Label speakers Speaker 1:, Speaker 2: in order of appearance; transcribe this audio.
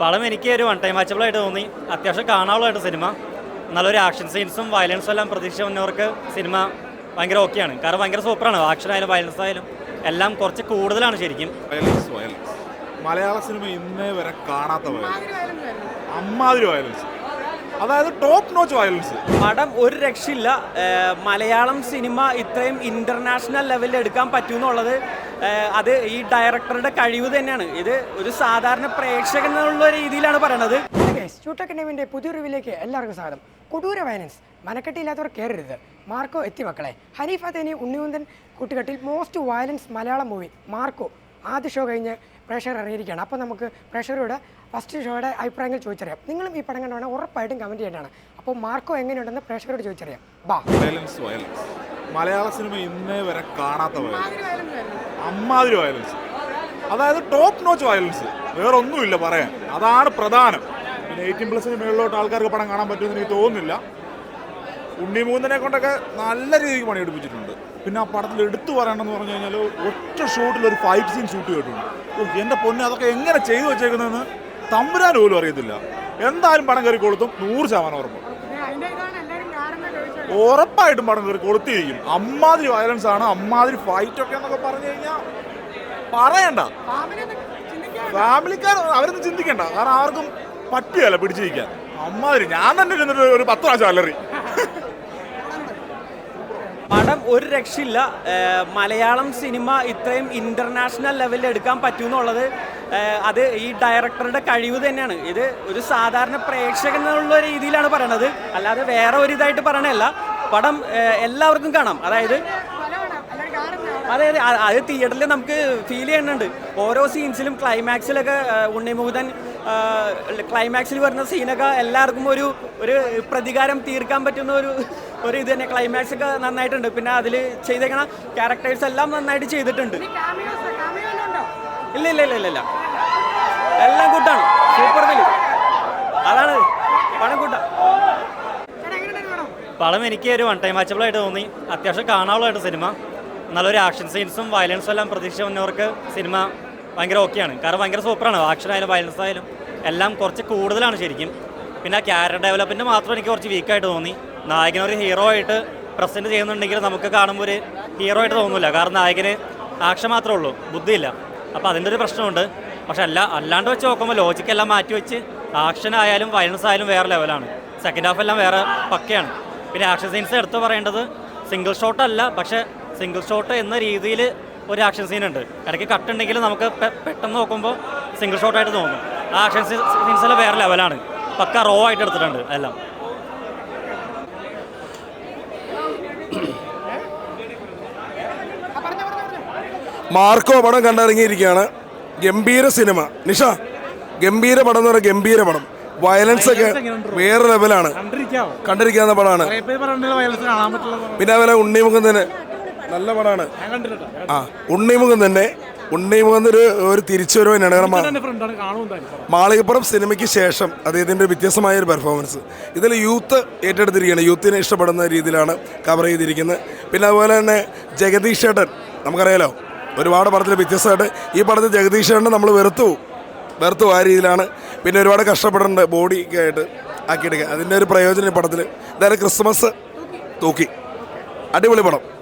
Speaker 1: പടം എനിക്ക് ഒരു വൺ ടൈം വാച്ചബിൾ ആയിട്ട് തോന്നി. അത്യാവശ്യം കാണാനുള്ളതായിട്ട് സിനിമ നല്ലൊരു ആക്ഷൻ സീൻസും വയലൻസും എല്ലാം പ്രതീക്ഷ വന്നവർക്ക് സിനിമ ഭയങ്കര ഓക്കെയാണ് കാരണം ഭയങ്കര സൂപ്പറാണ് ആക്ഷൻ ആയാലും വയലൻസ് ആയാലും എല്ലാം കുറച്ച് കൂടുതലാണ് ശരിക്കും.
Speaker 2: വയലൻസ് വയലൻസ് മലയാള സിനിമ ഇന്നേ വരെ കാണാത്ത വയലൻസ് അമ്മാതിരി വയലൻസ് അതായത് ടോപ്പ് നോച്ച് വയലൻസ്
Speaker 3: പടം ഒരു രക്ഷയില്ല. മലയാളം സിനിമ ഇത്രയും ഇന്റർനാഷണൽ ലെവലിൽ എടുക്കാൻ പറ്റുമെന്നുള്ളത് അത് ഈ ഡയറക്ടറുടെ കഴിവ് തന്നെയാണ്. ഇത് ഒരു സാധാരണ പ്രേക്ഷകൻ എന്നുള്ള രീതിയിലാണ് പറയണത്.
Speaker 4: ചൂട്ടക്കണ്ണീവിന്റെ പുതിയ റിവിലേക്ക് എല്ലാവർക്കും സ്വാഗതം. കൊടൂര വയലൻസ് മനക്കെട്ടില്ലാത്തവർ കയറരുത് മാർക്കോ എത്തി മക്കളെ. ഹനീഫ തേനി ഉണ്ണിമുന്തൻ കൂട്ടുകെട്ടിൽ most violence Malayalam movie Marco. ആദ്യ ഷോ കഴിഞ്ഞ് പ്രേക്ഷകർ അറിയിരിക്കുകയാണ്. അപ്പോൾ നമുക്ക് പ്രേക്ഷകരോട് ഫസ്റ്റ് ഷോയുടെ അഭിപ്രായങ്ങൾ ചോദിച്ചറിയാം. നിങ്ങളും ഈ പടം കണ്ടാണ് ഉറപ്പായിട്ടും കമന്റ് ചെയ്യേണ്ടതാണ് അപ്പോൾ മാർക്കോ എങ്ങനെയുണ്ടെന്ന് പ്രേക്ഷകരോട് ചോദിച്ചറിയാം. ബാ.
Speaker 2: വയലൻസ് വയലൻസ് മലയാള സിനിമ ഇന്നേ വരെ കാണാത്ത വയലൻസ് അമ്മാതിരി വയലൻസ് അതായത് ടോപ്പ് നോച്ച് വയലൻസ് വേറെ ഒന്നുമില്ല പറയാൻ. അതാണ് പ്രധാനം. പിന്നെ എയ്റ്റീൻ പ്ലസിന് മുകളിലോട്ട് ആൾക്കാർക്ക് പടം കാണാൻ പറ്റുമെന്ന് എനിക്ക് തോന്നുന്നില്ല. ഉണ്ണി ഉണ്ണിമൂന്നിനെ കൊണ്ടൊക്കെ നല്ല രീതിക്ക് പണിയെടുപ്പിച്ചിട്ടുണ്ട്. പിന്നെ ആ പടത്തിൽ എടുത്തു പറയണമെന്ന് പറഞ്ഞു കഴിഞ്ഞാൽ ഒറ്റ ഷോട്ടിൽ ഒരു ഫൈറ്റ് സീൻ ഷൂട്ട് ചെയ്തിട്ടുണ്ട്. എന്റെ പൊന്നെ അതൊക്കെ എങ്ങനെ ചെയ്തു വെച്ചേക്കുന്നതെന്ന് തമ്പുരാൻ പോലും അറിയത്തില്ല. എന്തായാലും പടം കയറി കൊടുത്തും നൂറ് ശതമാനം ഉറപ്പ്. ഉറപ്പായിട്ടും പടം കയറി കൊടുത്തിരിക്കും അമ്മാതിരി വയലൻസ് ആണ് അമ്മാതിരി ഫൈറ്റ് ഒക്കെ എന്നൊക്കെ പറഞ്ഞു കഴിഞ്ഞാൽ പറയണ്ട. ഫാമിലിക്കാർ അവരൊന്നും ചിന്തിക്കണ്ട. കാരണം ആർക്കും പറ്റുകയല്ല പിടിച്ചിരിക്കാൻ. അമ്മാതിരി ഞാൻ തന്നെ ചെന്നിട്ട് ഒരു പത്ത് പ്രാവശ്യം അലറി.
Speaker 3: ഒരു രക്ഷയില്ല. മലയാളം സിനിമ ഇത്രയും ഇന്റർനാഷണൽ ലെവലിൽ എടുക്കാൻ പറ്റുമെന്നുള്ളത് അത് ഈ ഡയറക്ടറുടെ കഴിവ് തന്നെയാണ്. ഇത് ഒരു സാധാരണ പ്രേക്ഷകൻ എന്നുള്ള രീതിയിലാണ് പറയണത്. അല്ലാതെ വേറെ ഒരു ഇതായിട്ട് പറയണല്ല പടം എല്ലാവർക്കും കാണാം. അതായത് അതെ അതെ അത് തിയേറ്ററിൽ നമുക്ക് ഫീൽ ചെയ്യുന്നുണ്ട്. ഓരോ സീൻസിലും ക്ലൈമാക്സിലൊക്കെ ഉണ്ണിമുകുതൻ ക്ലൈമാക്സിൽ വരുന്ന സീനൊക്കെ എല്ലാവർക്കും ഒരു ഒരു പ്രതികാരം തീർക്കാൻ പറ്റുന്ന ഒരു ഒരു ഇത് തന്നെ ക്ലൈമാക്സ് ഒക്കെ നന്നായിട്ടുണ്ട്. പിന്നെ അതിൽ ചെയ്തേക്കണ ക്യാരക്ടേഴ്സ് എല്ലാം നന്നായിട്ട് ചെയ്തിട്ടുണ്ട്. ഇല്ല ഇല്ല ഇല്ല ഇല്ല ഇല്ല. എല്ലാം കൂട്ടാണ്. സൂപ്പർ ഫിലിം അതാണ് പണം കൂട്ടാം
Speaker 1: പടം? എനിക്ക് ഒരു വൺ ടൈം വാച്ചബിൾ ആയിട്ട് തോന്നി. അത്യാവശ്യം കാണാവുള്ളതായിട്ട് സിനിമ നല്ലൊരു ആക്ഷൻ സീൻസും വയലൻസും എല്ലാം പ്രതീക്ഷ വന്നവർക്ക് സിനിമ ഭയങ്കര ഓക്കെയാണ് കാരണം ഭയങ്കര സൂപ്പറാണ് ആക്ഷൻ ആയാലും വയലൻസ് ആയാലും എല്ലാം കുറച്ച് കൂടുതലാണ് ശരിക്കും. പിന്നെ ആ ക്യാരക്ടർ ഡെവലപ്മെന്റ് മാത്രം എനിക്ക് കുറച്ച് വീക്കായിട്ട് തോന്നി. നായകൻ ഒരു ഹീറോ ആയിട്ട് പ്രസന്റ് ചെയ്യുന്നുണ്ടെങ്കിൽ നമുക്ക് കാണുമ്പോൾ ഒരു ഹീറോ ആയിട്ട് തോന്നില്ല കാരണം നായകന് ആക്ഷൻ മാത്രമേ ഉള്ളൂ. ബുദ്ധിയില്ല. അപ്പോൾ അതിന്റെ ഒരു പ്രശ്നമുണ്ട്. പക്ഷെ അല്ല അല്ലാണ്ട് വെച്ച് നോക്കുമ്പോൾ ലോജിക്ക് എല്ലാം മാറ്റി വെച്ച് ആക്ഷൻ ആയാലും വയലൻസ് ആയാലും വേറെ ലെവലാണ് സെക്കൻഡ് ഹാഫ് എല്ലാം വേറെ പക്കയാണ്. പിന്നെ ആക്ഷൻ സീൻസ് എടുത്തു പറയേണ്ടത് സിംഗിൾ ഷോട്ട് അല്ല. പക്ഷേ സിംഗിൾ ഷോട്ട് എന്ന രീതിയിൽ ഒരു ആക്ഷൻ സീൻ ഉണ്ട്. ഇടയ്ക്ക് കട്ട് ഉണ്ടെങ്കിൽ നമുക്ക് പെട്ടെന്ന് നോക്കുമ്പോൾ സിംഗിൾ ഷോട്ടായിട്ട് തോന്നും. ആ ആക്ഷൻ സീൻസ് എല്ലാം വേറെ ലെവലാണ് പക്ക റോ ആയിട്ട് എടുത്തിട്ടുണ്ട് എല്ലാം.
Speaker 5: മാർക്കോ പടം കണ്ടിറങ്ങിയിരിക്കുകയാണ്. ഗംഭീര സിനിമ. നിഷ ഗംഭീര പടം എന്ന് പറയുന്നത് ഗംഭീര പടം. വയലൻസ് ഒക്കെ വേറെ ലെവലാണ് കണ്ടിരിക്കാവുന്ന പടമാണ്. പിന്നെ അതുപോലെ ഉണ്ണിമുഖം തന്നെ. നല്ല പടമാണ്. ആ ഉണ്ണിമുഖം തന്നെ. ഉണ്ണിമുഖം ഒരു ഒരു തിരിച്ചുവരവ് തന്നെയാണ് കാരണം മാളികപ്പുറം സിനിമയ്ക്ക് ശേഷം അദ്ദേഹത്തിന്റെ വ്യത്യസ്തമായ ഒരു പെർഫോമൻസ് ഇതിൽ യൂത്ത് ഏറ്റെടുത്തിരിക്കുകയാണ്. യൂത്തിനെ ഇഷ്ടപ്പെടുന്ന രീതിയിലാണ് കവർ ചെയ്തിരിക്കുന്നത്. പിന്നെ അതുപോലെ തന്നെ ജഗദീഷ് ചേട്ടൻ നമുക്കറിയാലോ ഒരുപാട് പടത്തിൽ വ്യത്യസ്തമായിട്ട് ഈ പടത്തിൽ ജഗദീഷ് നമ്മൾ വെറുത്തു. വെറുത്തു ആ രീതിയിലാണ്. പിന്നെ ഒരുപാട് കഷ്ടപ്പെടുന്നുണ്ട് ബോഡി ഒക്കെ ആയിട്ട് ആക്കിയെടുക്കുക അതിന്റെ ഒരു പ്രയോജനം ഈ പടത്തിൽ. എന്തായാലും ക്രിസ്മസ് തൂക്കി. അടിപൊളി പടം.